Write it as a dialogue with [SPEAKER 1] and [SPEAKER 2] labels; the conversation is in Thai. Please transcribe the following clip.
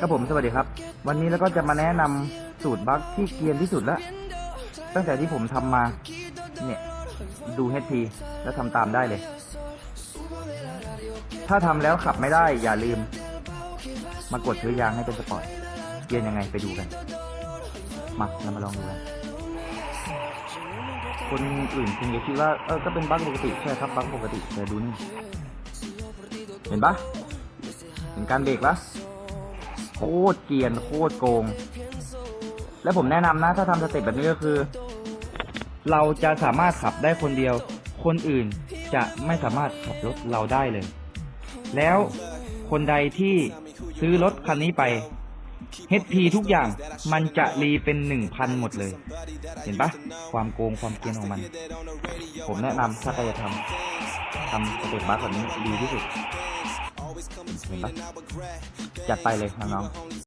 [SPEAKER 1] ครับผมสวัสดีครับ วันนี้แล้วก็จะมาแนะนำสูตรบัคที่เกรียนที่สุดแล้ว ตั้งแต่ที่ผมทำมา เนี่ย ดู HP แล้วทำตามได้เลย ถ้าทำแล้วขับไม่ได้ อย่าลืม มากดซื้อยางให้เป็นสปอร์ตเกรียนยังไงไปดูกัน มาเรามาลองดูกันคนอื่นคงจะคิดว่าเออก็เป็นบัคปกติใช่ครับบัคปกติแต่ดูนี่เห็นปะเห็นการเบรกปะ โคตรเกียนโคตรโกง แล้วผมแนะนำนะถ้าทำสเต็ปแบบนี้ก็คือ เราจะสามารถขับได้คนเดียว คนอื่นจะไม่สามารถขับรถเราได้เลย แล้วคนใดที่ซื้อรถคันนี้ไป HP ทุกอย่างมันจะรีเป็นหนึ่งพันหมดเลย เห็นปะความโกงความเกรียนของมัน ผมแนะนำถ้าใครจะทำทำสเต็ปบัสแบบนี้ดีที่สุด จัดไปเลยน้อง